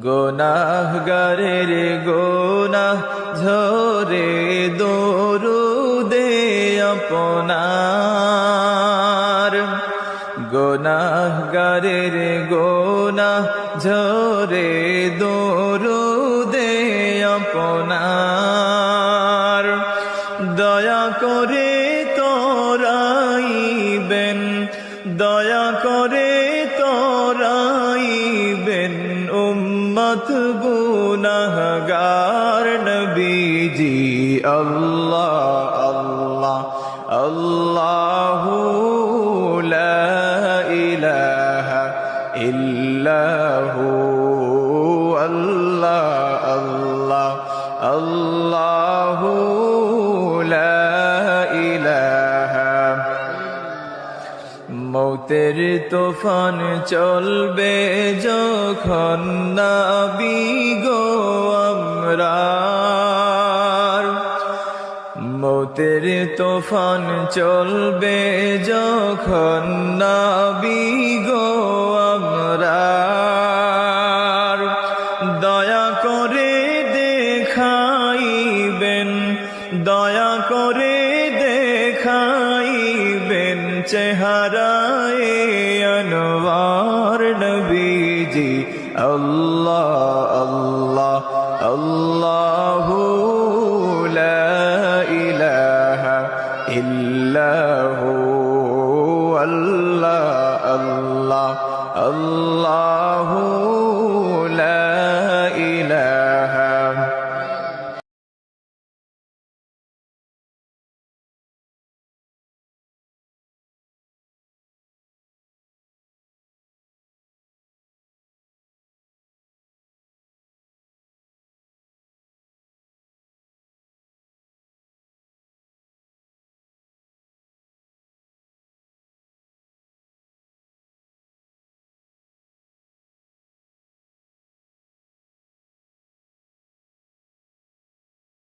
গোনাহগারের গোনাহ ঝরে দরুদে আপনার। গোনাহগারের গোনাহ ঝরে দরুদে আপনার। দয়া করে তোরাইবেন দয়া করে তোরাইবেন উম্মত গুনাহগার নবীজি আল্লাহ আল্লাহ আল্লাহু লা ইলাহা ইল্লাহু আল্লাহ আল্লাহ আল্লাহু লা ইলাহা মৌতের তুফান চলবে যখন নাবি গো আমরার। মৌতের তুফান চলবে যখন নাবি গো আমরা দয়া করে দেখাইবেন, দয়া করে চেহারায় আনোয়ার নবীজি আল্লাহ আল্লাহ আল্লাহু লা ইলাহা ইল্লাহু আল্লাহ আল্লাহ আল্লাহ